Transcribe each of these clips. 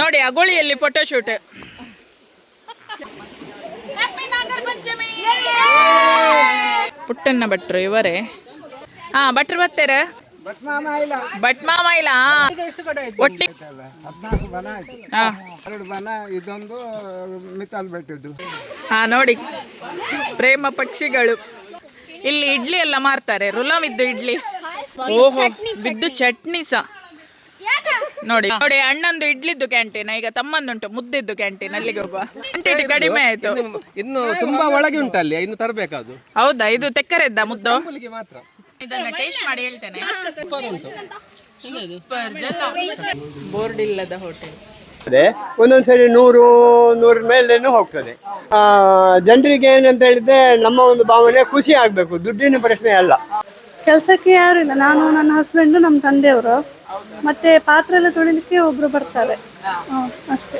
ನೋಡಿ ಅಗೋಳಿಯಲ್ಲಿ ಫೋಟೋಶೂಟ್ ಪುಟ್ಟಣ್ಣ ಭಟ್ರು ಇವರೇ. ಹಾ ಭಟ್ರು ಬರ್ತಾರ? ಭಟ್ ಮಾಮ ಇಲ್ಲ. ಒಟ್ಟಿ ಇದೊಂದು ಬೆಟ್ಟದ್ದು ಹಾ ನೋಡಿ. ಪ್ರೇಮ ಪಕ್ಷಿಗಳು. ಇಲ್ಲಿ ಇಡ್ಲಿ ಎಲ್ಲ ಮಾರ್ತಾರೆ. ರುಲಮಿದ್ದು ಇಡ್ಲಿ. ಓಹೋ ಬಿದ್ದು ಚಟ್ನಿ. ಸಹ ನೋಡಿ ನೋಡಿ ಅಣ್ಣಂದು ಇಡ್ಲಿದ್ದು ಕ್ಯಾಂಟೀನ್ ಈಗ ತಮ್ಮಂದುಂಟು ಮುದ್ದಿದ್ದು ಕ್ಯಾಂಟೀನ್ ಅಲ್ಲಿಗೆ ಹೋಗುವ. ಕ್ವಾಂಟಿಟಿ ಕಡಿಮೆ ಆಯ್ತು. ಇನ್ನು ತುಂಬಾ ಒಳಗೆ ಉಂಟು ಅಲ್ಲಿ ಇನ್ನು ತರಬೇಕದು ಹೌದಾ ಇದು ತೆಕ್ಕರೆದ್ದ ಮುದ್ದು? ಮಾತ್ರ. ಇದನ್ನ ಟೇಸ್ಟ್ ಮಾಡಿ ಹೇಳ್ತೇನೆ. ಬೋರ್ಡ್ ಇಲ್ಲದ ಹೋಟೆಲ್ ಇದೆ ಒಂದೊಂದ್ಸರಿ ನೂರು ನೂರ ಮೇಲೇನು ಹೋಗ್ತದೆ. ಆ, ಜನರಿಗೆ ಏನಂತ ಹೇಳಿದ್ರೆ ನಮ್ಮ ಒಂದು ಭಾವನೆ ಖುಷಿ ಆಗಬೇಕು ದುಡ್ಡಿನ ಪ್ರಶ್ನೆ ಅಲ್ಲ. ಕೆಲಸಕ್ಕೆ ಯಾರು ಇಲ್ಲ ನಾನು ನನ್ನ ಹಸ್ಬೆಂಡು ನಮ್ಮ ತಂದೆಯವರು. ಮತ್ತೆ ಪಾತ್ರೆ ಎಲ್ಲ ತೊಳಿಲಿಕ್ಕೆ ಒಬ್ರು ಬರ್ತಾರೆ. ಹ್ಮ್, ಅಷ್ಟೇ.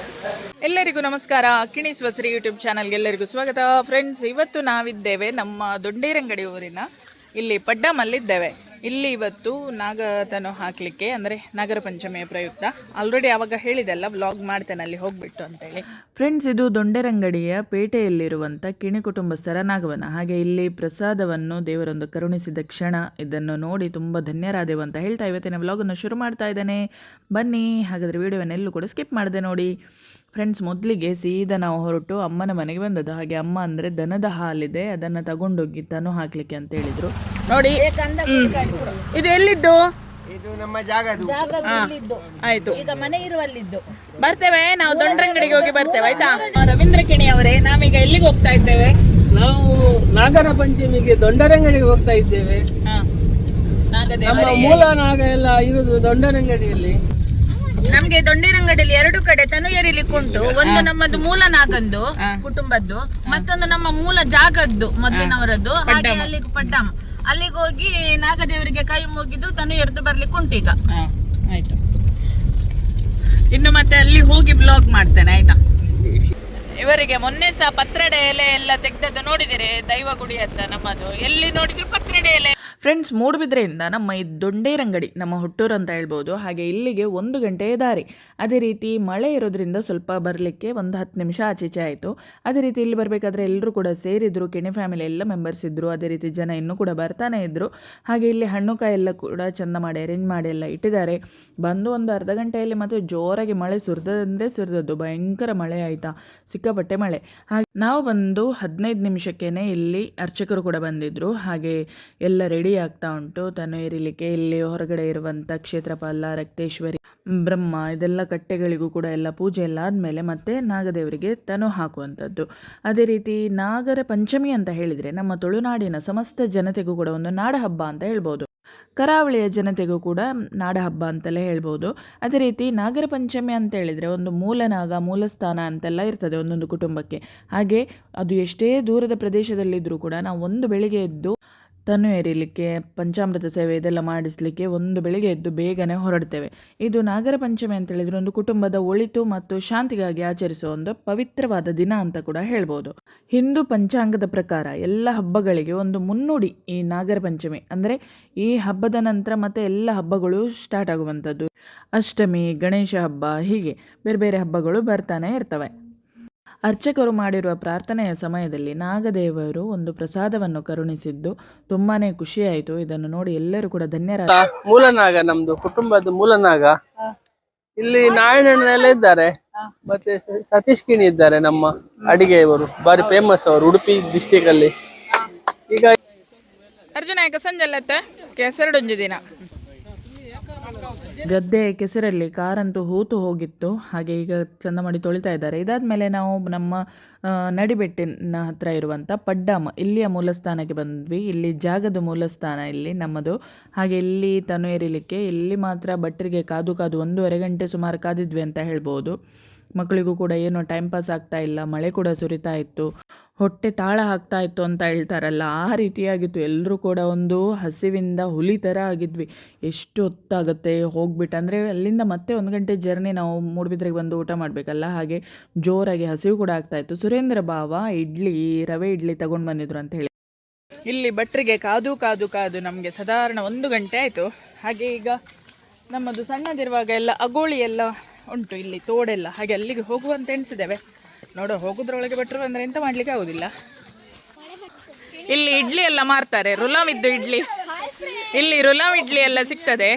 ಎಲ್ಲರಿಗೂ ನಮಸ್ಕಾರ. ಅಕ್ಕಿಣಿ ಸ್ವಸರಿ ಯೂಟ್ಯೂಬ್ ಚಾನಲ್ಗೆ ಎಲ್ಲರಿಗೂ ಸ್ವಾಗತ. ಫ್ರೆಂಡ್ಸ್ ಇವತ್ತು ನಾವಿದ್ದೇವೆ ನಮ್ಮ ದೊಡ್ಡೇರಂಗಡಿ ಊರಿನ ಇಲ್ಲಿ ಪಡ್ಡಮಲ್ಲಿದ್ದೇವೆ. ಇಲ್ಲಿ ಇವತ್ತು ನಾಗತನು ಹಾಕ್ಲಿಕ್ಕೆ, ಅಂದರೆ ನಾಗರ ಪಂಚಮಿಯ ಪ್ರಯುಕ್ತ. ಆಲ್ರೆಡಿ ಆವಾಗ ಹೇಳಿದೆಲ್ಲ ವ್ಲಾಗ್ ಮಾಡ್ತೇನೆ, ಅಲ್ಲಿ ಹೋಗ್ಬಿಟ್ಟು ಅಂತೇಳಿ ಫ್ರೆಂಡ್ಸ್ ಇದು ದೊಂಡೆರಂಗಡಿಯ ಪೇಟೆಯಲ್ಲಿರುವಂಥ ಕಿಣಿ ಕುಟುಂಬಸ್ಥರ ನಾಗವನ. ಹಾಗೆ ಇಲ್ಲಿ ಪ್ರಸಾದವನ್ನು ದೇವರೊಂದು ಕರುಣಿಸಿದ ಕ್ಷಣ ಇದನ್ನು ನೋಡಿ ತುಂಬ ಧನ್ಯರಾದೆವು ಅಂತ ಹೇಳ್ತಾ ಇವತ್ತಿನ ವ್ಲಾಗನ್ನು ಶುರು ಮಾಡ್ತಾ ಇದ್ದಾನೆ. ಬನ್ನಿ, ಹಾಗಾದರೆ ವಿಡಿಯೋನೆಲ್ಲೂ ಕೂಡ ಸ್ಕಿಪ್ ಮಾಡಿದೆ ನೋಡಿ. ಫ್ರೆಂಡ್ಸ್ ಮೊದಲಿಗೆ ಸೀದಾ ನಾವು ಹೊರಟು ಅಮ್ಮನ ಮನೆಗೆ ಬಂದದ್ದು. ಹಾಗೆ ಅಮ್ಮ ಅಂದರೆ ದನದ ಹಾಲಿದೆ ಅದನ್ನು ತಗೊಂಡೋಗಿ ತನು ಹಾಕ್ಲಿಕ್ಕೆ ಅಂತ ಹೇಳಿದ್ರು. ನೋಡಿ. ಇದು ಎಲ್ಲಿದ್ದು? ಇದು ನಮ್ಮ ಜಾಗದು ಆಯ್ತು. ಈಗ ಮನೆ ಇರುವಲ್ಲಿದ್ದು. ಬರ್ತೇವೆ ನಾವು ದೊಂಡ್ರಂಗಡಿಗೆ ಹೋಗಿ ಬರ್ತೇವೆ ಆಯ್ತಾ? ರವೀಂದ್ರ ಕಿಣಿ ಅವರೇ ನಾವೀಗ ಎಲ್ಲಿಗೆ ಹೋಗ್ತಾ ಇದ್ದೇವೆ? ನಾವು ನಾಗರ ಪಂಚಮಿಗೆ ದೊಂಡರಂಗಡಿಗೆ ಹೋಗ್ತಾ ಇದ್ದೇವೆ. ನಮ್ಮ ಮೂಲ ನಾಗ ಎಲ್ಲ ಇರುದು ದೊಡ್ಡರಂಗಡಿಯಲ್ಲಿ ನಮ್ಗೆ ದೊಂಡಿರಂಗಡಿಯಲ್ಲಿ ಎರಡು ಕಡೆ ತನು ಉಂಟು ಒಂದು ನಮ್ಮದು ಮೂಲ ನಾಗಂದು ಕುಟುಂಬದ್ದು ಮತ್ತೊಂದು ನಮ್ಮ ಮೂಲ ಜಾಗದ್ದು ಮೊದಲಿನವರದ್ದು. ಹಾಗೆ ಅಲ್ಲಿ ಪಡ್ಡಮ್. ಅಲ್ಲಿಗೆ ಹೋಗಿ ನಾಗದೇವರಿಗೆ ಕೈ ಮುಗಿದು ತನು ಎರೆದು ಬರ್ಲಿಕ್ಕೆ ಉಂಟು ಈಗ ಆಯ್ತು. ಇನ್ನು ಮತ್ತೆ ಅಲ್ಲಿ ಹೋಗಿ ಬ್ಲಾಗ್ ಮಾಡ್ತೇನೆ ಆಯ್ತಾ? ಇವರಿಗೆ ಮೊನ್ನೆ ಸಹ ಪತ್ರಡೆ ಎಲೆ ಎಲ್ಲ ತೆಗ್ದದ್ದು ನೋಡಿದಿರಿ ದೈವ ಗುಡಿ ಹತ್ರ ನಮ್ಮದು. ಎಲ್ಲಿ ನೋಡಿದ್ರು ಪತ್ರಡೆ ಎಲೆ ಫ್ರೆಂಡ್ಸ್ ಮೂಡುಬಿದ್ರೆಯಿಂದ ನಮ್ಮ ಈ ದೊಡ್ಡೇರಂಗಡಿ ನಮ್ಮ ಹುಟ್ಟೂರು ಅಂತ ಹೇಳ್ಬೋದು, ಹಾಗೆ ಇಲ್ಲಿಗೆ ಒಂದು ಗಂಟೆಯ ದಾರಿ. ಅದೇ ರೀತಿ ಮಳೆ ಇರೋದ್ರಿಂದ ಸ್ವಲ್ಪ ಬರಲಿಕ್ಕೆ ಒಂದು ಹತ್ತು ನಿಮಿಷ ಆಚೀಚೆ ಆಯಿತು. ಅದೇ ರೀತಿ ಇಲ್ಲಿ ಬರಬೇಕಾದ್ರೆ ಎಲ್ಲರೂ ಕೂಡ ಸೇರಿದ್ರು ಕೆಣೆ ಫ್ಯಾಮಿಲಿ ಎಲ್ಲ ಮೆಂಬರ್ಸ್ ಇದ್ದರು ಅದೇ ರೀತಿ ಜನ ಇನ್ನೂ ಕೂಡ ಬರ್ತಾನೆ ಇದ್ದರು ಹಾಗೆ ಇಲ್ಲಿ ಹಣ್ಣು ಕಾಯಿ ಎಲ್ಲ ಕೂಡ ಚೆಂದ ಮಾಡಿ ಅರೇಂಜ್ ಮಾಡಿ ಎಲ್ಲ ಇಟ್ಟಿದ್ದಾರೆ. ಬಂದು ಒಂದು ಅರ್ಧ ಗಂಟೆಯಲ್ಲಿ ಮತ್ತೆ ಜೋರಾಗಿ ಮಳೆ ಸುರಿದಂದ್ರೆ ಸುರಿದದ್ದು, ಭಯಂಕರ ಮಳೆ ಆಯಿತಾ, ಸಿಕ್ಕಾಪಟ್ಟೆ ಮಳೆ. ಹಾಗೆ ನಾವು ಬಂದು ಹದಿನೈದು ನಿಮಿಷಕ್ಕೇನೆ ಇಲ್ಲಿ ಅರ್ಚಕರು ಕೂಡ ಬಂದಿದ್ದರು ಹಾಗೆ ಎಲ್ಲ ರೆಡಿ ಆಗ್ತಾ ಉಂಟು. ತನು ಏರಿಲಿಕ್ಕೆ ಇಲ್ಲಿ ಹೊರಗಡೆ ಇರುವಂಥ ಕ್ಷೇತ್ರಪಾಲ, ರಕ್ತೇಶ್ವರಿ, ಬ್ರಹ್ಮ ಇದೆಲ್ಲ ಕಟ್ಟೆಗಳಿಗೂ ಕೂಡ ಎಲ್ಲ ಪೂಜೆ ಎಲ್ಲ ಆದಮೇಲೆ ಮತ್ತೆ ನಾಗದೇವರಿಗೆ ತನು ಹಾಕುವಂಥದ್ದು. ಅದೇ ರೀತಿ ನಾಗರ ಪಂಚಮಿ ಅಂತ ಹೇಳಿದರೆ ನಮ್ಮ ತುಳುನಾಡಿನ ಸಮಸ್ತ ಜನತೆಗೂ ಕೂಡ ಒಂದು ನಾಡ ಹಬ್ಬ ಅಂತ ಹೇಳ್ಬೋದು. ಕರಾವಳಿಯ ಜನತೆಗೂ ಕೂಡ ನಾಡ ಹಬ್ಬ ಅಂತಲೇ ಹೇಳ್ಬೋದು. ಅದೇ ರೀತಿ ನಾಗರ ಪಂಚಮಿ ಅಂತ ಹೇಳಿದರೆ ಒಂದು ಮೂಲನಾಗ ಮೂಲಸ್ಥಾನ ಅಂತೆಲ್ಲ ಇರ್ತದೆ ಒಂದೊಂದು ಕುಟುಂಬಕ್ಕೆ. ಹಾಗೆ ಅದು ಎಷ್ಟೇ ದೂರದ ಪ್ರದೇಶದಲ್ಲಿದ್ದರೂ ಕೂಡ ನಾವು ಒಂದು ಬೆಳಿಗ್ಗೆ ಎದ್ದು ತನು ಏರಿಲಿಕ್ಕೆ ಪಂಚಾಮೃತ ಸೇವೆ ಇದೆಲ್ಲ ಮಾಡಿಸಲಿಕ್ಕೆ ಒಂದು ಬೆಳಿಗ್ಗೆ ಎದ್ದು ಬೇಗನೆ ಹೊರಡ್ತೇವೆ. ಇದು ನಾಗರ ಪಂಚಮಿ ಅಂತ ಹೇಳಿದ್ರೆ ಒಂದು ಕುಟುಂಬದ ಒಳಿತು ಮತ್ತು ಶಾಂತಿಗಾಗಿ ಆಚರಿಸುವ ಒಂದು ಪವಿತ್ರವಾದ ದಿನ ಅಂತ ಕೂಡ ಹೇಳ್ಬೋದು. ಹಿಂದೂ ಪಂಚಾಂಗದ ಪ್ರಕಾರ ಎಲ್ಲ ಹಬ್ಬಗಳಿಗೆ ಒಂದು ಮುನ್ನುಡಿ ಈ ನಾಗರ ಪಂಚಮಿ. ಅಂದರೆ ಈ ಹಬ್ಬದ ನಂತರ ಮತ್ತೆ ಎಲ್ಲ ಹಬ್ಬಗಳು ಸ್ಟಾರ್ಟ್ ಆಗುವಂಥದ್ದು. ಅಷ್ಟಮಿ, ಗಣೇಶ ಹಬ್ಬ ಹೀಗೆ ಬೇರೆ ಬೇರೆ ಹಬ್ಬಗಳು ಬರ್ತಾನೆ ಇರ್ತವೆ. ಅರ್ಚಕರು ಮಾಡಿರುವ ಪ್ರಾರ್ಥನೆಯ ಸಮಯದಲ್ಲಿ ನಾಗದೇವರು ಒಂದು ಪ್ರಸಾದವನ್ನು ಕರುಣಿಸಿದ್ದು ತುಂಬಾನೇ ಖುಷಿಯಾಯಿತು. ಇದನ್ನು ನೋಡಿ ಎಲ್ಲರೂ ಕೂಡ ಧನ್ಯರಾದ. ಮೂಲನಾಗ ನಮ್ದು ಕುಟುಂಬದ ಮೂಲನಾಗ. ಇಲ್ಲಿ ನಾರಾಯಣನೆಲ್ಲ ಇದ್ದಾರೆ. ಮತ್ತೆ ಸತೀಶ್ ಕಿಣಿ ಇದ್ದಾರೆ ನಮ್ಮ ಅಡಿಗೆಯವರು. ಬಾರಿ ಫೇಮಸ್ ಅವರು ಉಡುಪಿ ಡಿಸ್ಟಿಕ್ ಅಲ್ಲಿ. ಈಗ ಅರ್ಜುನ ಸಂಜೆ ಕೆಸರಡೊಂಜು ದಿನ. ಗದ್ದೆ ಕೆಸರಲ್ಲಿ ಕಾರಂತೂ ಹೂತು ಹೋಗಿತ್ತು. ಹಾಗೆ ಈಗ ಚಂದ ಮಾಡಿ ತೊಳಿತಾ ಇದ್ದಾರೆ. ಇದಾದ ಮೇಲೆ ನಾವು ನಮ್ಮ ನಡಿಬೆಟ್ಟಿನ ಹತ್ರ ಇರುವಂಥ ಪಡ್ಡಾಮ. ಇಲ್ಲಿಯ ಮೂಲಸ್ಥಾನಕ್ಕೆ ಬಂದ್ವಿ. ಇಲ್ಲಿ ಜಾಗದ ಮೂಲಸ್ಥಾನ ಇಲ್ಲಿ ನಮ್ಮದು. ಹಾಗೆ ಇಲ್ಲಿ ತನು ಏರಿಲಿಕ್ಕೆ ಇಲ್ಲಿ ಮಾತ್ರ ಭಟ್ರಿಗೆ ಕಾದು ಕಾದು ಒಂದೂವರೆ ಗಂಟೆ ಸುಮಾರು ಕಾದಿದ್ವಿ ಅಂತ ಹೇಳ್ಬೋದು. ಮಕ್ಕಳಿಗೂ ಕೂಡ ಏನೋ ಟೈಮ್ ಪಾಸ್ ಆಗ್ತಾ ಇಲ್ಲ. ಮಳೆ ಕೂಡ ಸುರಿತಾ ಇತ್ತು. ಹೊಟ್ಟೆ ತಾಳ ಹಾಕ್ತಾ ಇತ್ತು ಅಂತ ಹೇಳ್ತಾರಲ್ಲ, ಆ ರೀತಿಯಾಗಿತ್ತು. ಎಲ್ಲರೂ ಕೂಡ ಒಂದು ಹಸಿವಿಂದ ಹುಲಿ ಥರ ಆಗಿದ್ವಿ. ಎಷ್ಟು ಹೊತ್ತಾಗುತ್ತೆ ಹೋಗ್ಬಿಟ್ಟು ಅಂದರೆ ಅಲ್ಲಿಂದ ಮತ್ತೆ ಒಂದು ಗಂಟೆ ಜರ್ನಿ ನಾವು ಮೂಡುಬಿದ್ರೆಗೆ ಬಂದು ಊಟ ಮಾಡಬೇಕಲ್ಲ, ಹಾಗೆ ಜೋರಾಗಿ ಹಸಿವು ಕೂಡ ಆಗ್ತಾ ಇತ್ತು. ಸುರೇಂದ್ರ ಬಾವ ಇಡ್ಲಿ, ರವೆ ಇಡ್ಲಿ ತಗೊಂಡು ಬಂದಿದ್ರು ಅಂತ ಹೇಳಿ. ಇಲ್ಲಿ ಭಟ್ರಿಗೆ ಕಾದು ಕಾದು ಕಾದು ನಮಗೆ ಸಾಧಾರಣ ಒಂದು ಗಂಟೆ ಆಯಿತು. ಹಾಗೆ ಈಗ ನಮ್ಮದು ಸಣ್ಣದಿರುವಾಗ ಎಲ್ಲ ಅಗೋಳಿ ಎಲ್ಲ ಉಂಟು ಇಲ್ಲಿ, ತೋಡೆಲ್ಲ. ಹಾಗೆ ಅಲ್ಲಿಗೆ ಹೋಗುವಂತ ಎಣಿಸಿದ್ದೇವೆ. ನೋಡೋ ಹೋಗುದ್ರೊಳಗೆ ಬಿಟ್ಟರು ಅಂದ್ರೆ ಎಂತ ಮಾಡ್ಲಿಕ್ಕೆ ಆಗುದಿಲ್ಲ. ಇಲ್ಲಿ ಇಡ್ಲಿ ಎಲ್ಲ ಮಾರ್ತಾರೆ ರುಲಾಮ್ ಇದ್ದು ಇಡ್ಲಿ. ಇಲ್ಲಿ ರುಲಾಮ್ ಇಡ್ಲಿ ಎಲ್ಲ ಸಿಗ್ತದೆ.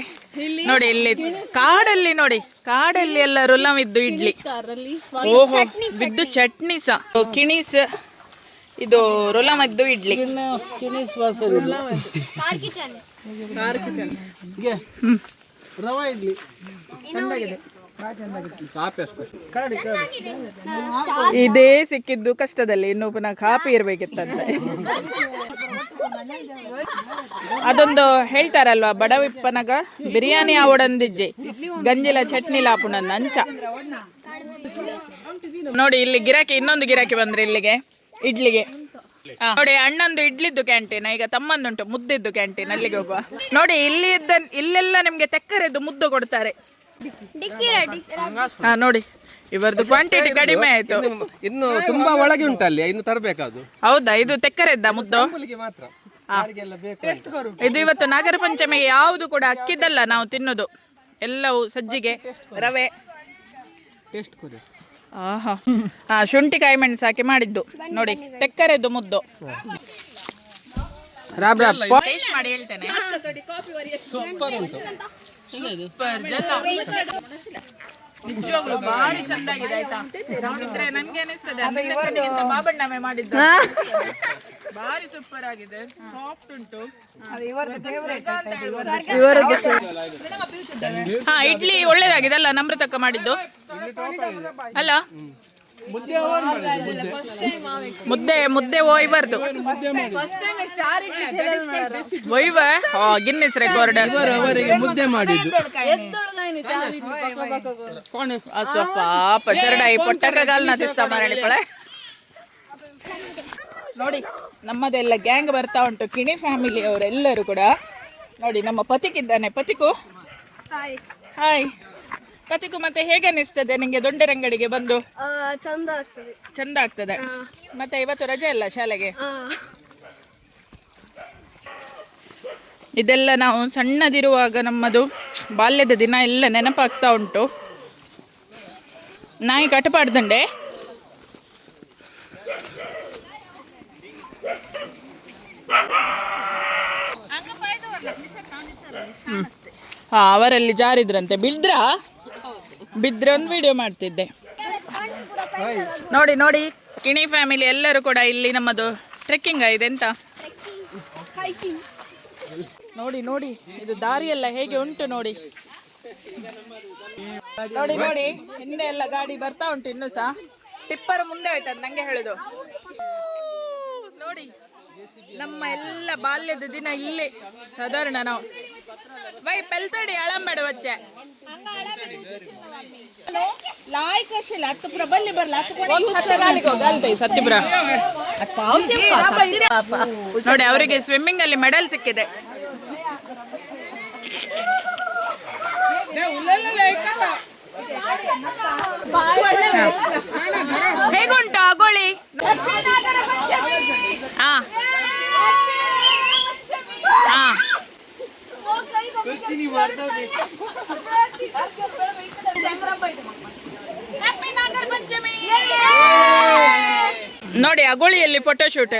ನೋಡಿ ಇಲ್ಲಿ ಕಾಡಲ್ಲಿ ನೋಡಿ ಕಾಡಲ್ಲಿ ಎಲ್ಲ ರುಲಾಮ್ ಇದ್ದು ಇಡ್ಲಿ. ಓಹೋ ಬಿದ್ದು ಚಟ್ನಿ ಸಹ ಕಿಣೀಸ್ ಇದು ರುಲಾಮ್ ಇದ್ದು ಇಡ್ಲಿ. ರವಾ ಇಡ್ಲಿ. ಇದೇ ಸಿಕ್ಕಿದ್ದು ಕಷ್ಟದಲ್ಲಿ, ಇನ್ನು ಪುನಃ ಕಾಪಿ ಇರ್ಬೇಕಿತ್ತಂತೆ. ಅದೊಂದು ಹೇಳ್ತಾರಲ್ವಾ ಬಡವಿಪ್ಪನಗ ಬಿರಿಯಾನಿ ಆವಡಂದಿಜ್ಜೆ ಗಂಜಿಲ ಚಟ್ನಿ ಲಾಪುಣ ನಂಚ ನೋಡಿ, ಇಲ್ಲಿ ಗಿರಾಕಿ, ಇನ್ನೊಂದು ಗಿರಾಕಿ ಬಂದ್ರೆ ಇಲ್ಲಿಗೆ, ಇಡ್ಲಿಗೆ. ನೋಡಿ, ಅಣ್ಣಂದು ಇಡ್ಲಿದ್ದು ಕ್ಯಾಂಟೀನ್ ಈಗ ತಮ್ಮಂದುಂಟು, ಮುದ್ದಿದ್ದು ಕ್ಯಾಂಟೀನ್ ಅಲ್ಲಿಗೆ ಹೋಗುವ. ನೋಡಿ, ಇಲ್ಲಿ ಇದ್ದ, ಇಲ್ಲೆಲ್ಲ ನಿಮ್ಗೆ ತೆಕ್ಕರೆದ್ದು ಮುದ್ದು ಕೊಡ್ತಾರೆ. ಹಾ ನೋಡಿ. ಇವರದು ಕ್ವಾಂಟಿಟಿ ಕಡಿಮೆ ಆಯ್ತು. ಇನ್ನು ತುಂಬಾ ಒಳಗೆ ಉಂಟಲ್ಲಿ ಇನ್ನು ತರಬೇಕಾದ್ರು ಹೌದಾ? ಇದು ತೆಕ್ಕರೆದ್ದ ಮುದ್ದು? ಮಾತ್ರ. ಇದು ಇವತ್ತು ನಾಗರ ಪಂಚಮಿಗೆ ಯಾವುದು ಕೂಡ ಅಕ್ಕಿದ್ದಲ್ಲ ನಾವು ತಿನ್ನೋದು. ಎಲ್ಲವೂ ಸಜ್ಜಿಗೆ ರವೆ. ಟೇಸ್ಟ್ ಕೊಡಿ. ಆಹಾ. ಹಾ ಶುಂಠಿ ಕಾಯಿ ಮೆಣಸು ಹಾಕಿ ಮಾಡಿದ್ದು. ನೋಡಿ ತೆಕ್ಕರೆದ್ದು ಮುದ್ದು. Raab Raab. ಟೇಸ್ಟ್ ಮಾಡಿ ಹೇಳ್ತೇನೆ. ನಿಜವಾಗ್ಲೂ ಚಂದಾಗಿದೆ ಆಯ್ತಾ? ನೋಡಿದ್ರೆ ನನ್ಗೆ ಅನಿಸ್ತದೆ ಅದಕ್ಕಿಂತ ಬಾಬಣ್ಣವೇ ಮಾಡಿದ್ದು. ಭಾರಿ ಸೂಪರ್ ಆಗಿದೆ. ಸಾಫ್ಟ್ ಉಂಟು. ಹಾ ಇಡ್ಲಿ ಒಳ್ಳೇದಾಗಿದೆ ಅಲ್ಲ ನಮ್ರತಕ್ಕ ಮಾಡಿದ್ದು. ಅಲ್ಲ? ಮುದ್ದೆ ಮುದ್ದೆ. ಒಯ್ಬಾರ್ದು ಒಯ್ವ? ಗಿನ್ನಿಸ್ ರೆಕಾರ್ಡ್ ಅವರಿಗೆ ಮುದ್ದೆ ಮಾಡಿದ್ದು. ಸ್ವಲ್ಪ ಪಾಪ ಚರಡಾಯಿ ಪೊಟ್ಟಕಗಾಲ್ನ ತಿಸ್ತಾ ಮಾರಾಣಿಕೊಳೆ ನೋಡಿ ನಮ್ಮದೆಲ್ಲ ಗ್ಯಾಂಗ್ ಬರ್ತಾ ಉಂಟು. ಕಿಣಿ ಫ್ಯಾಮಿಲಿ ಅವರೆಲ್ಲರೂ ಕೂಡ. ನೋಡಿ ನಮ್ಮ ಪತಿಕಿದ್ದಾನೆ ಪತಿಕು? ಹಾಯ್ ಪತಿಕು ಮತ್ತೆ ಹೇಗೆ ಅನಿಸ್ತದೆ ನಿಮಗೆ ದೊಂಡೆರಂಗಡಿಗೆ ಬಂದು? ಚಂದ ಆಗ್ತದೆ. ಚಂದ ಆಗ್ತದೆ. ಮತ್ತೆ ಇವತ್ತು ರಜೆ ಅಲ್ಲ ಶಾಲೆಗೆ? ಇದೆಲ್ಲ ನಾವು ಸಣ್ಣದಿರುವಾಗ ನಮ್ಮದು ಬಾಲ್ಯದ ದಿನ ಎಲ್ಲ ನೆನಪಾಗ್ತಾ ಉಂಟು. ನಾಯಿ ಕಟಪಾಡ್ದಂಡೆ ಹಾ ಅವರಲ್ಲಿ ಜಾರಿದ್ರಂತೆ. ಬಿದ್ರಾ ಬಿದ್ರೆ ಒಂದು ವಿಡಿಯೋ ಮಾಡ್ತಿದ್ದೆ. ನೋಡಿ ನೋಡಿ, ಕಿಣಿ ಫ್ಯಾಮಿಲಿ ಎಲ್ಲರೂ ಕೂಡ ಇಲ್ಲಿ ನಮ್ಮದು ಟ್ರೆಕ್ಕಿಂಗ್ ಇದೆ ಎಂತ? ನೋಡಿ ನೋಡಿ, ಇದು ದಾರಿಯೆಲ್ಲ ಹೇಗೆ ಉಂಟು ನೋಡಿ. ನೋಡಿ ನೋಡಿ, ಹಿಂದೆ ಎಲ್ಲ ಗಾಡಿ ಬರ್ತಾ ಉಂಟು ಇನ್ನು ಸಹ ಟಿಪ್ಪರ್ ಮುಂದೆ ಹೋಯ್ತದ ನಂಗೆ ಹೇಳುದು. ನೋಡಿ. ನಮ್ಮ ಎಲ್ಲ ಬಾಲ್ಯದ ದಿನ ಇಲ್ಲೇ ಸಾಧಾರಣ ನಾವು. ವೈ ಪೆಲ್ತಡಿ ಅಳಂಬೇಡ ವಚ್ಚೆ. ಹತ್ತು ಪ್ರಬಲ್ಲಿ ನೋಡಿ ಅವರಿಗೆ ಸ್ವಿಮ್ಮಿಂಗ್ ಅಲ್ಲಿ ಮೆಡಲ್ ಸಿಕ್ಕಿದೆ. ಹೇಗುಂಟು ಅಗೋಳಿ ಹಾ. ಹಾ. ನೋಡಿ ಅಗೋಳಿಯಲ್ಲಿ ಫೋಟೋ ಶೂಟ್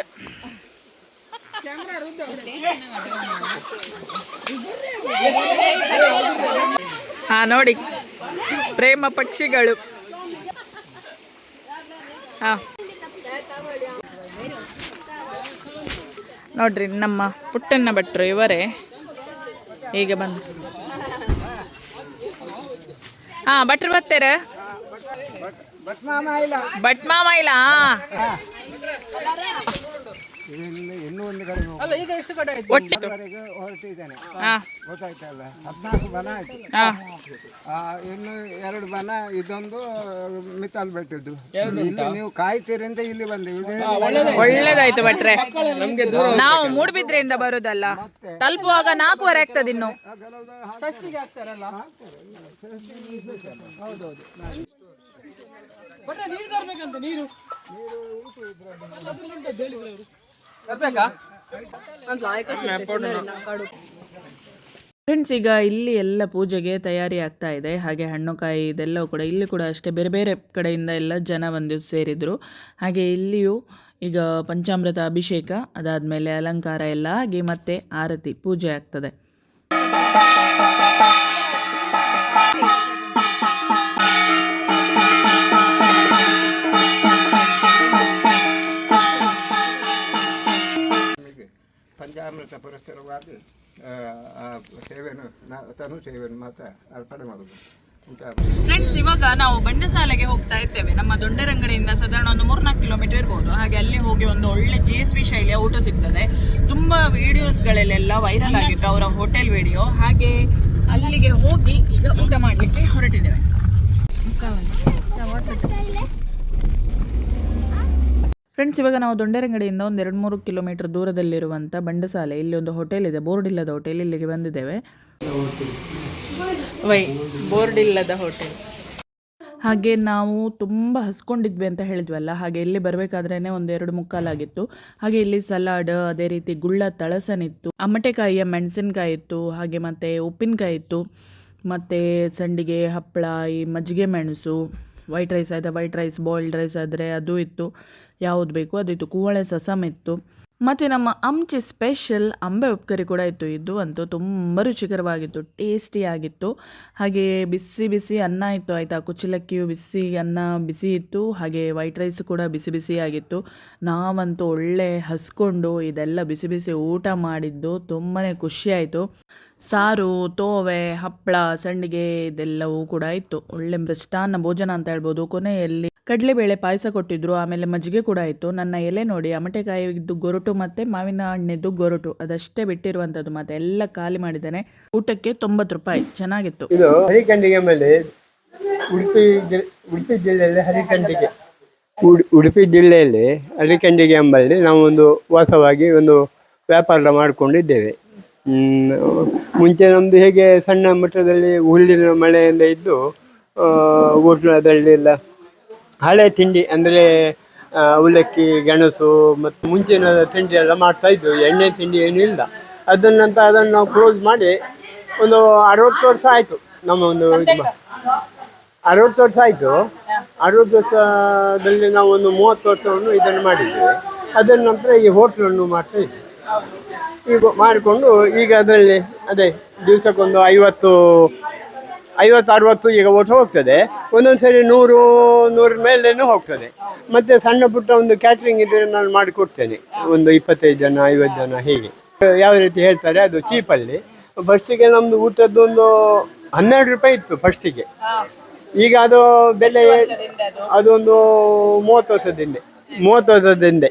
ಹಾ ನೋಡಿ ಪ್ರೇಮ ಪಕ್ಷಿಗಳು. ಹಾ. ನೋಡ್ರಿ ನಮ್ಮ ಪುಟ್ಟಣ್ಣ ಭಟ್ರು ಇವರೇ. ಹೀಗೆ ಬಂದು. ಹಾ ಭಟ್ರು ಬರ್ತೇರ? ಭಟ್ ಮಾಮ ಇಲ್ಲಿ ಇನ್ನೂ ಒಂದು ಕಡೆ ಅಲ್ಲ ಈಗ ಎಷ್ಟು ಕಡೆ ಆಯ್ತು? ಹೋಗುವವರೆಗೆ ಹೊರಟಿದ್ದೇನೆ. ಹಾ. ಗೊತ್ತಾಯ್ತಲ್ಲ ಹದಿನಾಲ್ಕು ಬನ ಆಯ್ತು. ಹಾ. ಆ, ಇನ್ನು ಎರಡು ಬನ ಇದೊಂದು ಮಿತ್ತಲ್ ಬೆಟ್ಟದ್ದು. ಇಲ್ಲಿ ನೀವು ಕಾಯ್ತೀರಿ ಅಂತ ಇಲ್ಲಿ ಬಂದೆ. ಇದೇ ಒಳ್ಳೇದಾಯ್ತು. ದೂರ ನಾವು ಮೂಡ್ಬಿದ್ರೆಯಿಂದ ಬರೋದಲ್ಲ. ತಲುಪುವಾಗ ನಾಲ್ಕೂವರೆ ಆಗ್ತದೆ ಇನ್ನು. ಫಸ್ಟಿಗೆ ಹಾಕ್ತಾರಲ್ಲ ಹೌದೌದು. ಬಟ್ ನೀರು ತರ್ಬೇಕಂತ ನೀರು. ತರ್ಬೇಕಾ ಫ್ರೆಂಡ್ಸ್ ಈಗ ಇಲ್ಲಿ ಎಲ್ಲ ಪೂಜೆಗೆ ತಯಾರಿ ಆಗ್ತಾ ಇದೆ. ಹಾಗೆ ಹಣ್ಣುಕಾಯಿ ಇದೆಲ್ಲವೂ ಕೂಡ ಇಲ್ಲಿ ಕೂಡ ಅಷ್ಟೇ. ಬೇರೆ ಬೇರೆ ಕಡೆಯಿಂದ ಎಲ್ಲ ಜನ ಬಂದು ಸೇರಿದ್ರು. ಹಾಗೆ ಇಲ್ಲಿಯೂ ಈಗ ಪಂಚಾಮೃತ ಅಭಿಷೇಕ ಅದಾದಮೇಲೆ ಅಲಂಕಾರ ಎಲ್ಲ ಆಗಿ ಮತ್ತೆ ಆರತಿ ಪೂಜೆ ಆಗ್ತದೆ. ಪಂಚಾಮೃತ ಪುರಸ್ಕಾರವಾಗಿ ಸೇವೆಯನ್ನು ತನು ಸೇವೆಯನ್ನು ಮಾತ್ರ ಅರ್ಪಣೆ ಮಾಡುವುದು. ಫ್ರೆಂಡ್ಸ್ ಇವಾಗ ನಾವು ಬಂಡಸಾಲೆಗೆ ಹೋಗ್ತಾ ಇದ್ದೇವೆ. ನಮ್ಮ ದೊಡ್ಡರಂಗಡಿಯಿಂದ ಸಾಧಾರಣ ಒಂದು ಮೂರ್ನಾಲ್ಕು ಕಿಲೋಮೀಟರ್ ಇರ್ಬೋದು. ಹಾಗೆ ಅಲ್ಲಿ ಹೋಗಿ ಒಂದು ಒಳ್ಳೆ ಜಿ ಎಸ್ ವಿ ಶೈಲಿಯ ಊಟ ಸಿಗ್ತದೆ. ತುಂಬ ವಿಡಿಯೋಸ್ಗಳಲ್ಲೆಲ್ಲ ವೈರಲ್ ಆಗಿತ್ತು ಅವರ ಹೋಟೆಲ್ ವಿಡಿಯೋ ಹಾಗೆ ಅಲ್ಲಿಗೆ ಹೋಗಿ ಈಗ ಊಟ ಮಾಡಲಿಕ್ಕೆ ಹೊರಟಿದ್ದೇವೆ. ಫ್ರೆಂಡ್ಸ್ ಇವಾಗ ನಾವು ದೊಂಡೆರಂಗಡಿಯಿಂದ ಒಂದು ಎರಡು ಮೂರು ಕಿಲೋಮೀಟರ್ ದೂರದಲ್ಲಿರುವಂಥ ಬಂಡಸಾಲೆ. ಇಲ್ಲಿ ಒಂದು ಹೋಟೆಲ್ ಇದೆ ಬೋರ್ಡ್ ಇಲ್ಲದ ಹೋಟೆಲ್ ಇಲ್ಲಿಗೆ ಬಂದಿದ್ದೇವೆ. ವೈ ಬೋರ್ಡ್ ಇಲ್ಲದ ಹೋಟೆಲ್ ಹಾಗೆ ನಾವು ತುಂಬ ಹಸ್ಕೊಂಡಿದ್ವಿ ಅಂತ ಹೇಳಿದ್ವಲ್ಲ ಹಾಗೆ ಇಲ್ಲಿ ಬರಬೇಕಾದ್ರೇ ಒಂದು ಎರಡು ಮುಕ್ಕಾಲಾಗಿತ್ತು. ಹಾಗೆ ಇಲ್ಲಿ ಸಲಾಡ್ ಅದೇ ರೀತಿ ಗುಳ್ಳ ತಳಸನಿತ್ತು. ಅಮಟೆಕಾಯಿಯ ಮೆಣಸಿನಕಾಯಿ ಇತ್ತು ಹಾಗೆ ಮತ್ತು ಉಪ್ಪಿನಕಾಯಿ ಇತ್ತು ಮತ್ತು ಸಂಡಿಗೆ ಹಪ್ಪಳ ಈ ಮಜ್ಜಿಗೆ ಮೆಣಸು ವೈಟ್ ರೈಸ್ ಆಯಿತಾ ವೈಟ್ ರೈಸ್ ಬಾಯ್ಲ್ಡ್ ರೈಸ್ ಆದರೆ ಅದು ಇತ್ತು. ಯಾವುದು ಬೇಕು ಅದಿತ್ತು, ಕೂವಳೆ ಇತ್ತು. ಮತ್ತು ನಮ್ಮ ಅಂಚೆ ಸ್ಪೆಷಲ್ ಅಂಬೆ ಉಪ್ಕರಿ ಕೂಡ ಇತ್ತು. ಇದು ಅಂತೂ ತುಂಬ ರುಚಿಕರವಾಗಿತ್ತು ಟೇಸ್ಟಿಯಾಗಿತ್ತು ಹಾಗೆ ಬಿಸಿ ಬಿಸಿ ಅನ್ನ ಇತ್ತು, ಆಯಿತಾ? ಕುಚ್ಚಲಕ್ಕಿಯು ಬಿಸಿ, ಅನ್ನ ಬಿಸಿ ಇತ್ತು. ಹಾಗೆ ವೈಟ್ ರೈಸ್ ಕೂಡ ಬಿಸಿ ಬಿಸಿಯಾಗಿತ್ತು ನಾವಂತೂ ಒಳ್ಳೆ ಹಸ್ಕೊಂಡು ಇದೆಲ್ಲ ಬಿಸಿ ಬಿಸಿ ಊಟ ಮಾಡಿದ್ದು ತುಂಬಾ ಖುಷಿಯಾಯಿತು ಸಾರು, ತೋವೆ ಹಪ್ಪಳ ಸಂಡಿಗೆ ಇದೆಲ್ಲವೂ ಕೂಡ ಇತ್ತು. ಒಳ್ಳೆ ಮೃಷ್ಟಾನ್ನ ಭೋಜನ ಅಂತ ಹೇಳ್ಬೋದು. ಕೊನೆಯಲ್ಲಿ ಕಡಲೆಬೇಳೆ ಪಾಯಸ ಕೊಟ್ಟಿದ್ರು ಆಮೇಲೆ ಮಜ್ಜಿಗೆ ಕೂಡ ಇತ್ತು ನನ್ನ ಎಲೆ ನೋಡಿ ಅಮಟೆಕಾಯಿದ್ದು ಗೊರಟು ಮತ್ತು ಮಾವಿನ ಹಣ್ಣಿದ್ದು ಗೊರಟು ಅದಷ್ಟೇ ಬಿಟ್ಟಿರುವಂಥದ್ದು ಮತ್ತೆ ಎಲ್ಲ ಖಾಲಿ ಮಾಡಿದ್ದಾನೆ. ಊಟಕ್ಕೆ ತೊಂಬತ್ತು ರೂಪಾಯಿ. ಚೆನ್ನಾಗಿತ್ತು. ಇದು ಹರಿಕಂಡಿಗೆ ಮೇಲೆ ಉಡುಪಿ ಉಡುಪಿ ಜಿಲ್ಲೆಯಲ್ಲಿ ಹರಿಕಂಡಿಗೆ. ಉಡ್- ಉಡುಪಿ ಜಿಲ್ಲೆಯಲ್ಲಿ ಹರಿಕಂಡಿಗೆ ಎಂಬಲ್ಲಿ ನಾವು ಒಂದು ವಾಸವಾಗಿ ಒಂದು ವ್ಯಾಪಾರ ಮಾಡಿಕೊಂಡಿದ್ದೇವೆ. ಹ್ಮ್, ಮುಂಚೆ ನಮ್ಮದು ಹೇಗೆ ಸಣ್ಣ ಮಟ್ಟದಲ್ಲಿ ಹುಲ್ಲಿನ ಮಳೆಯಿಂದ ಇದ್ದು ಊಟದಲ್ಲೆಲ್ಲ ಹಳೆ ತಿಂಡಿ ಅಂದರೆ ಅವಲಕ್ಕಿ ಗೆಣಸು ಮತ್ತು ಮುಂಚಿನ ತಿಂಡಿ ಎಲ್ಲ ಮಾಡ್ತಾ ಇದ್ವು. ಎಣ್ಣೆ ತಿಂಡಿ ಏನೂ ಇಲ್ಲ. ಅದನ್ನಂತ ಅದನ್ನು ನಾವು ಕ್ಲೋಸ್ ಮಾಡಿ ಒಂದು ಅರವತ್ತು ವರ್ಷ ಆಯಿತು. ನಮ್ಮ ಒಂದು ಇದು ಅರವತ್ತು ವರ್ಷ ಆಯಿತು. ಅರವತ್ತು ವರ್ಷದಲ್ಲಿ ನಾವು ಒಂದು ಮೂವತ್ತು ವರ್ಷವನ್ನು ಇದನ್ನು ಮಾಡಿದ್ವಿ. ಅದರ ನಂತರ ಈ ಹೋಟ್ಲನ್ನು ಮಾಡ್ತಾ ಇದ್ವಿ. ಈಗ ಮಾಡಿಕೊಂಡು ಈಗ ಅದರಲ್ಲಿ ಅದೇ ದಿವಸಕ್ಕೊಂದು ಐವತ್ತು ಐವತ್ತು ಅರವತ್ತು ಈಗ ಒಟ್ಟು ಹೋಗ್ತದೆ. ಒಂದೊಂದು ಸರಿ ನೂರು ನೂರ ಮೇಲೇನೂ ಹೋಗ್ತದೆ. ಮತ್ತು ಸಣ್ಣ ಪುಟ್ಟ ಒಂದು ಕ್ಯಾಟ್ರಿಂಗ್ ಇದ್ದರೆ ನಾನು ಮಾಡಿಕೊಡ್ತೇನೆ ಒಂದು ಇಪ್ಪತ್ತೈದು ಜನ ಐವತ್ತು ಜನ ಹೀಗೆ. ಯಾವ ರೀತಿ ಹೇಳ್ತಾರೆ ಅದು ಚೀಪಲ್ಲಿ ಫಸ್ಟಿಗೆ ನಮ್ಮದು ಊಟದ್ದು ಒಂದು ಹನ್ನೆರಡು ರೂಪಾಯಿ ಇತ್ತು ಫಸ್ಟಿಗೆ. ಈಗ ಅದು ಬೆಲೆ ಅದೊಂದು ಮೂವತ್ತು ವರ್ಷದಿಂದ ಮೂವತ್ತು ವರ್ಷದಿಂದ.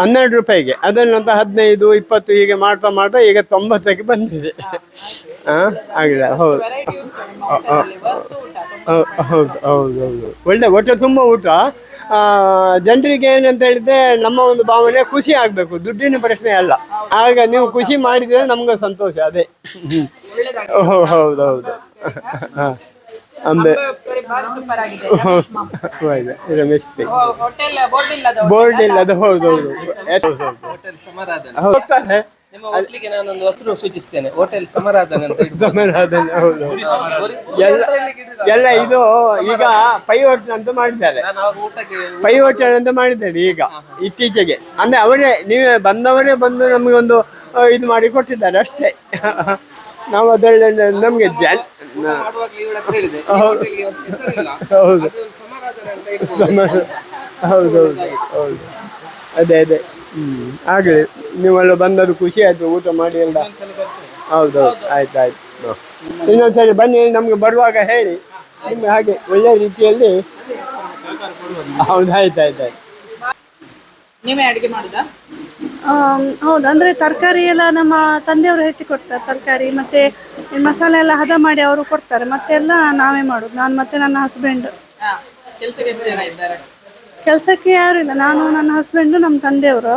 ಹನ್ನೆರಡು ರೂಪಾಯಿಗೆ. ಅದರ ನಂತರ ಹದಿನೈದು ಇಪ್ಪತ್ತು ಹೀಗೆ ಮಾಡ್ತಾ ಮಾಡ್ತಾ ಈಗ ತೊಂಬತ್ತಕ್ಕೆ ಬಂದಿದೆ. ಹಾಂ ಆಗಿದೆ. ಹೌದು. ಹೌದು ಹೌದು ಹೌದು. ಒಳ್ಳೆ ಹೊಟ್ಟೆ ತುಂಬ ಊಟ. ಆ, ಜನರಿಗೆ ಏನಂತ ಹೇಳಿದ್ರೆ ನಮ್ಮ ಒಂದು ಭಾವನೆ ಖುಷಿ ಆಗಬೇಕು. ದುಡ್ಡಿನ ಪ್ರಶ್ನೆ ಅಲ್ಲ. ಆಗ ನೀವು ಖುಷಿ ಮಾಡಿದರೆ ನಮ್ಗೆ ಸಂತೋಷ ಅದೇ. ಹೌದು. ಹೌದು. ಹಾಂ. ಅಂಬೆ. ರಮೇಶ್ ಬೋರ್ಡ್ ಇಲ್ಲದ ಹೌದು ಹೌದು. ಹೋಟೆಲ್ ಸಮಾರಾಧನೆ. ಹೋಗ್ತಾರೆ ನಿಮ್ಮ ಹೋಟ್ಲಿಗೆ ನಾನೊಂದು ಹೆಸರು ಸೂಚಿಸ್ತೇನೆ. ಹೋಟೆಲ್ ಸಮಾರಾಧನೆ ಅಂತ. ಸಮಾರಾಧನೆ ಹೌದು. ಎಲ್ಲ ಎಲ್ಲ ಇದು ಈಗ ಪೈ ಹೋಟೆಲ್ ಅಂತ ಮಾಡಿದ್ದಾರೆ. ನಾನು ಊಟಕ್ಕೆ ಪೈ ಹೋಟೆಲ್ ಅಂತ ಮಾಡಿದ್ದಾರೆ ಈಗ ಇತ್ತೀಚೆಗೆ. ಅಂದ್ರೆ ಅವರೇ ನೀವೇ ಬಂದವರೇ ಬಂದು ನಮಗೆ ಒಂದು ಇದು ಮಾಡಿ ಕೊಟ್ಟಿದ್ದಾರೆ ಅಷ್ಟೇ. ನಾವು ಅದರಲ್ಲಿ ನಮಗೆ ಜನ್ ಹೌದು. ಹೌದು. ಹೌದು ಅದೇ ಅದೇ. ಹ್ಮ್. ಆಗಲಿ ನೀವೆಲ್ಲ ಬಂದದ್ದು ಖುಷಿ ಆಯ್ತು ಊಟ ಮಾಡಿ ಎಲ್ಲ. ಹೌದು ಹೌದು. ಆಯ್ತು ಆಯ್ತು. ಇನ್ನೊಂದ್ಸರಿ ಬನ್ನಿ ನಮಗೆ ಬರುವಾಗ ಹೇಳಿ. ನಿಮ್ಗೆ ಹಾಗೆ ಒಳ್ಳೆ ರೀತಿಯಲ್ಲಿ. ಹೌದು ಆಯ್ತು ಆಯ್ತು ಆಯ್ತು. ನೀವೇ ಅಡುಗೆ ಮಾಡುದಾ? ಹೌದು ಅಂದ್ರೆ ತರಕಾರಿ ಎಲ್ಲ ನಮ್ಮ ತಂದೆಯವರು ಹೆಚ್ಚಿ ಕೊಡ್ತಾರೆ ತರಕಾರಿ ಮತ್ತೆ ಮಸಾಲೆ ಎಲ್ಲ ಹದ ಮಾಡಿ ಅವರು ಕೊಡ್ತಾರೆ. ಮತ್ತೆಲ್ಲ ನಾವೇ ಮಾಡೋದು. ನಾನು ಮತ್ತೆ ನನ್ನ ಹಸ್ಬೆಂಡ್ ಕೆಲಸಕ್ಕೆ ಯಾರು ಇಲ್ಲ. ನಾನು ನನ್ನ ಹಸ್ಬೆಂಡು ನಮ್ಮ ತಂದೆಯವರು.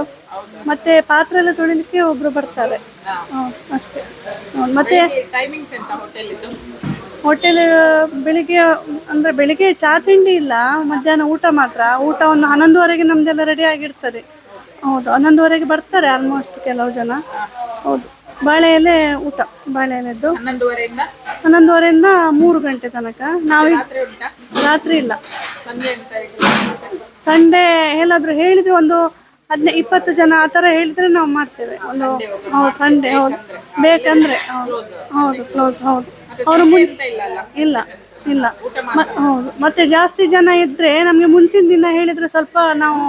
ಮತ್ತೆ ಪಾತ್ರೆ ಎಲ್ಲ ತೊಳಿಲಿಕ್ಕೆ ಒಬ್ರು ಬರ್ತಾರೆ. ಅಷ್ಟೇ. ಮತ್ತೆ ಹೋಟೆಲ್ ಬೆಳಿಗ್ಗೆ ಅಂದ್ರೆ ಬೆಳಿಗ್ಗೆ ಚಾ ತಿಂಡಿ ಇಲ್ಲ. ಮಧ್ಯಾಹ್ನ ಊಟ ಮಾತ್ರ. ಊಟ ಒಂದು ಹನ್ನೊಂದುವರೆಗೆ ನಮ್ದೆಲ್ಲ ರೆಡಿ ಆಗಿರ್ತದೆ. ಹೌದು ಹನ್ನೊಂದುವರೆಗೆ ಬರ್ತಾರೆ ಆಲ್ಮೋಸ್ಟ್ ಕೆಲವು ಜನ. ಹೌದು ಬಾಳೆ ಎಲೆ ಊಟ ಬಾಳೆ ಎಲೆದ್ದು ಹನ್ನೊಂದುವರೆಯಿಂದ? ಹನ್ನೊಂದುವರೆಯಿಂದ ಮೂರು ಗಂಟೆ ತನಕ. ನಾವು ರಾತ್ರಿ ಇಲ್ಲ. ಸಂಡೇ ಎಲ್ಲಾದರೂ ಹೇಳಿದ್ರೆ ಒಂದು ಹದಿನೈ ಇಪ್ಪತ್ತು ಜನ ಆ ಥರ ಹೇಳಿದ್ರೆ ನಾವು ಮಾಡ್ತೇವೆ. ಒಂದು ಹೌದು ಸಂಡೇ ಹೌದು. ಬೇಕಂದ್ರೆ. ಹೌದು. ಹೌದು ಕ್ಲೋಸ್ ಹೌದು. ಅವರು ಇಲ್ಲ. ಇಲ್ಲ. ಮ- ಹೌದು. ಮತ್ತೆ ಜಾಸ್ತಿ ಜನ ಇದ್ರೆ ನಮಗೆ ಮುಂಚಿನ ದಿನ ಹೇಳಿದ್ರೆ ಸ್ವಲ್ಪ ನಾವು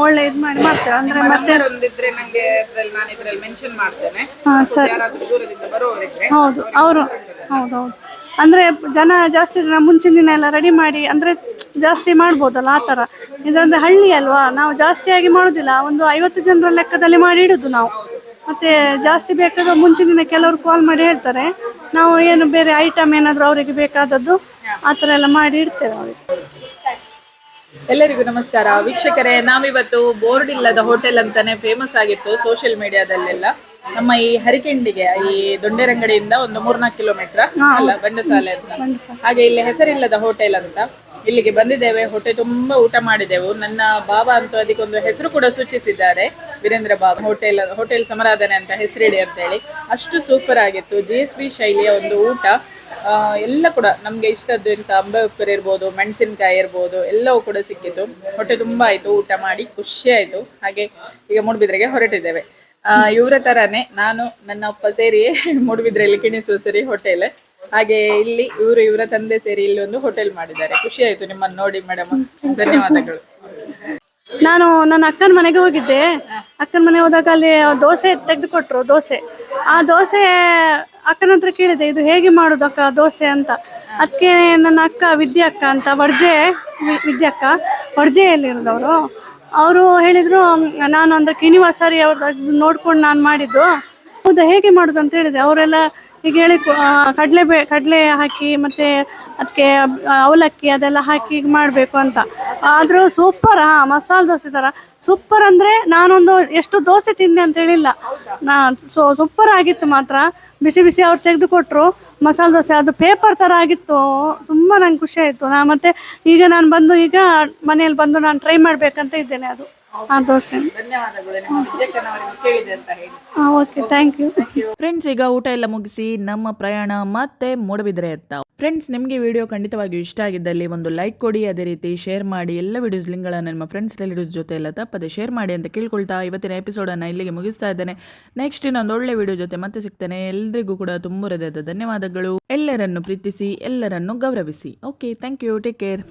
ಒಳ್ಳೆ ಇದು ಮಾಡಿ ಮಾಡ್ತೇವೆ. ಅಂದ್ರೆ ಮತ್ತೆ ಒಂದಿದ್ರೆ ನಂಗೆ ಅದ್ರಲ್ಲಿ ನಾನು ಇದ್ರಲ್ಲಿ ಮೆನ್ಷನ್ ಮಾಡ್ತೇನೆ. ಹಾ ಸರಿ. ಯಾರಾದ್ರೂ ದೂರದಿಂದ ಹೌದು. ಅವರು ಹೌದು ಹೌದು ಅಂದ್ರೆ ಜನ ಜಾಸ್ತಿ ಜನ ಮುಂಚಿನ ದಿನ ಎಲ್ಲ ರೆಡಿ ಮಾಡಿ ಅಂದ್ರೆ ಜಾಸ್ತಿ ಮಾಡ್ಬೋದಲ್ಲ ಆ ಥರ ಇದಂದ್ರೆ ಹಳ್ಳಿ ಅಲ್ವಾ? ನಾವು ಜಾಸ್ತಿಯಾಗಿ ಮಾಡೋದಿಲ್ಲ. ಒಂದು ಐವತ್ತು ಜನರ ಲೆಕ್ಕದಲ್ಲಿ ಮಾಡಿ ಇಡುದು ನಾವು. ಮತ್ತೆ ಜಾಸ್ತಿ ಬೇಕಾದ್ರೆ ಮುಂಚಿನ ದಿನ ಕೆಲವರು ಕಾಲ್ ಮಾಡಿ ಹೇಳ್ತಾರೆ. ನಾವು ಏನು ಬೇರೆ ಐಟಮ್ ಏನಾದರೂ ಅವರಿಗೆ ಬೇಕಾದದ್ದು ಆ ಥರ ಎಲ್ಲ ಮಾಡಿ ಇಡ್ತೇವೆ ಅವರಿಗೆ. ಎಲ್ಲರಿಗೂ ನಮಸ್ಕಾರ. ವೀಕ್ಷಕರೇ ನಾವಿವತ್ತು ಬೋರ್ಡ್ ಇಲ್ಲದ ಹೋಟೆಲ್ ಅಂತಾನೆ ಫೇಮಸ್ ಆಗಿತ್ತು ಸೋಷಿಯಲ್ ಮೀಡಿಯಾದಲ್ಲೆಲ್ಲ ನಮ್ಮ ಈ ಹರಿಕೆಂಡಿಗೆ ಈ ದೊಂಡೆರಂಗಡಿಯಿಂದ ಒಂದು ಮೂರ್ನಾಲ್ಕು ಕಿಲೋಮೀಟರ್ ಅಲ್ಲ ಬಂಡಸಾಲೆ ಅಂತ. ಹಾಗೆ ಇಲ್ಲಿ ಹೆಸರಿಲ್ಲದ ಹೋಟೆಲ್ ಅಂತ. ಇಲ್ಲಿಗೆ ಬಂದಿದ್ದೇವೆ, ಹೊಟ್ಟೆ ತುಂಬಾ ಊಟ ಮಾಡಿದೆವು. ನನ್ನ ಬಾಬಾ ಅಂತೂ ಅದಕ್ಕೊಂದು ಹೆಸರು ಕೂಡ ಸೂಚಿಸಿದ್ದಾರೆ. ವೀರೇಂದ್ರ ಬಾಬಾ ಹೋಟೆಲ್ ಹೋಟೆಲ್ ಸಮರಾಧನೆ ಅಂತ ಹೆಸರಿಡಿ ಅಂತ ಹೇಳಿ. ಅಷ್ಟು ಸೂಪರ್ ಆಗಿತ್ತು. ಜಿ ಎಸ್ ಬಿ ಶೈಲಿಯ ಒಂದು ಊಟ ಎಲ್ಲ ಕೂಡ ನಮ್ಗೆ ಇಷ್ಟದ್ದು ಇಂಥ ಅಂಬೆ ಉಪ್ಪರು ಇರ್ಬೋದು, ಮೆಣಸಿನ್ಕಾಯಿ ಇರ್ಬೋದು, ಎಲ್ಲವೂ ಕೂಡ ಸಿಕ್ಕಿತ್ತು. ಹೊಟ್ಟೆ ತುಂಬಾ ಆಯ್ತು, ಊಟ ಮಾಡಿ ಖುಷಿ ಆಯ್ತು. ಹಾಗೆ ಈಗ ಮೂಡುಬಿದ್ರೆಗೆ ಹೊರಟಿದ್ದೇವೆ. ಇವರ ತರಾನೇ ನಾನು, ನನ್ನ ಅಪ್ಪ ಸೇರಿ ಮೂಡುಬಿದ್ರೆಯಲ್ಲಿ ಕಿಣಿಸುವ ಸರಿ ಹೋಟೆಲ್ ಹಾಗೆ ಇಲ್ಲಿ ಇವರು ಇವರ ತಂದೆ ಸೇರಿ ಇಲ್ಲಿ ಒಂದು ಹೋಟೆಲ್ ಮಾಡಿದ್ದಾರೆ. ಖುಷಿ ಆಯ್ತು ನಿಮ್ಮನ್ನು ನೋಡಿ ಮೇಡಮ್ ಧನ್ಯವಾದಗಳು. ನಾನು ನನ್ನ ಅಕ್ಕನ ಮನೆಗೆ ಹೋಗಿದ್ದೆ. ಅಕ್ಕನ ಮನೆ ಹೋದಾಗ ಅಲ್ಲಿ ದೋಸೆ ತೆಗೆದುಕೊಟ್ರು ದೋಸೆ. ಆ ದೋಸೆ ಅಕ್ಕನ ಹತ್ರ ಕೇಳಿದೆ ಇದು ಹೇಗೆ ಮಾಡೋದು ಅಕ್ಕ ದೋಸೆ ಅಂತ? ಅದಕ್ಕೆ ನನ್ನ ಅಕ್ಕ ವಿದ್ಯಾ ಅಕ್ಕ ಅಂತ ವಡ್ಜೆ ವಿ- ವಿದ್ಯಕ್ಕ ವಡ್ಜೆಯಲ್ಲಿರೋದವರು ಅವರು ಹೇಳಿದ್ರು "ಮ್, ನಾನು ಅಂದ್ರೆ ಕಿಣಿವಾಸರಿ ಅವ್ರದ್ದು ನೋಡ್ಕೊಂಡು ನಾನು ಮಾಡಿದ್ದು. ಹೌದಾ ಹೇಗೆ ಮಾಡೋದು? ಅಂತ ಹೇಳಿದೆ. ಅವರೆಲ್ಲ ಈಗ ಹೇಳಿ ಕಡಲೆ ಬೇ, ಕಡಲೆ ಹಾಕಿ ಮತ್ತೆ ಅದಕ್ಕೆ ಅವಲಕ್ಕಿ ಅದೆಲ್ಲ ಹಾಕಿ ಈಗ ಮಾಡಬೇಕು ಅಂತ. ಆದರೂ ಸೂಪರ್ ಹಾ, ಮಸಾಲೆ ದೋಸೆ ಥರ ಸೂಪರ್ ಅಂದರೆ ನಾನೊಂದು ಎಷ್ಟು ದೋಸೆ ತಿಂದೆ ಅಂತ ಹೇಳಿಲ್ಲ. ನಾ ಸೊ ಸೂಪರ್ ಆಗಿತ್ತು ಮಾತ್ರ. ಬಿಸಿ ಬಿಸಿ ಅವ್ರು ತೆಗೆದು ಕೊಟ್ಟರು ಮಸಾಲೆ ದೋಸೆ, ಅದು ಪೇಪರ್ ಥರ ಆಗಿತ್ತು. ತುಂಬ ನಂಗೆ ಖುಷಿ ಆಯಿತು. ನಾ ಮತ್ತೆ ಈಗ ನಾನು ಬಂದು ಈಗ ಮನೆಯಲ್ಲಿ ಬಂದು ನಾನು ಟ್ರೈ ಮಾಡಬೇಕಂತ ಇದ್ದೇನೆ ಅದು. ಆ ದೋಸೆ. ಧನ್ಯವಾದಗಳು. ನಿಮ್ಮ ವಿದ್ಯಕ್ಕನವರಿಗೆ ಕೇಳಿದೆ ಅಂತ ಹೇಳಿ. ಓಕೆ ಥ್ಯಾಂಕ್ ಯು ಫ್ರೆಂಡ್ಸ್ ಈಗ ಊಟ ಎಲ್ಲ ಮುಗಿಸಿ ನಮ್ಮ ಪ್ರಯಾಣ ಮತ್ತೆ ಮೂಡಬಿದ್ರೆ ಎತ್ತ ಫ್ರೆಂಡ್ಸ್ ನಿಮಗೆ ವಿಡಿಯೋ ಖಂಡಿತವಾಗಿಯೂ ಇಷ್ಟ ಆಗಿದ್ದಲ್ಲಿ ಒಂದು ಲೈಕ್ ಕೊಡಿ ಅದೇ ರೀತಿ ಶೇರ್ ಮಾಡಿ. ಎಲ್ಲ ವಿಡಿಯೋಸ್ ಲಿಂಕ್ಗಳನ್ನು ನಿಮ್ಮ ಫ್ರೆಂಡ್ಸ್ ರಿಲೇಟಿವ್ಸ್ ಜೊತೆ ಎಲ್ಲ ತಪ್ಪದೆ ಶೇರ್ ಮಾಡಿ ಅಂತ ಕೇಳ್ಕೊಳ್ತಾ ಇವತ್ತಿನ ಎಪಿಸೋಡನ್ನು ಇಲ್ಲಿಗೆ ಮುಗಿಸ್ತಾ ಇದ್ದೇನೆ. ನೆಕ್ಸ್ಟ್ ಇನ್ನೊಂದು ಒಳ್ಳೆ ವಿಡಿಯೋ ಜೊತೆ ಮತ್ತೆ ಸಿಗ್ತೇನೆ. ಎಲ್ರಿಗೂ ಕೂಡ ತುಂಬ ಹೃದಯದ ಧನ್ಯವಾದಗಳು. ಎಲ್ಲರನ್ನು ಪ್ರೀತಿಸಿ ಎಲ್ಲರನ್ನು ಗೌರವಿಸಿ. Okay thank you take care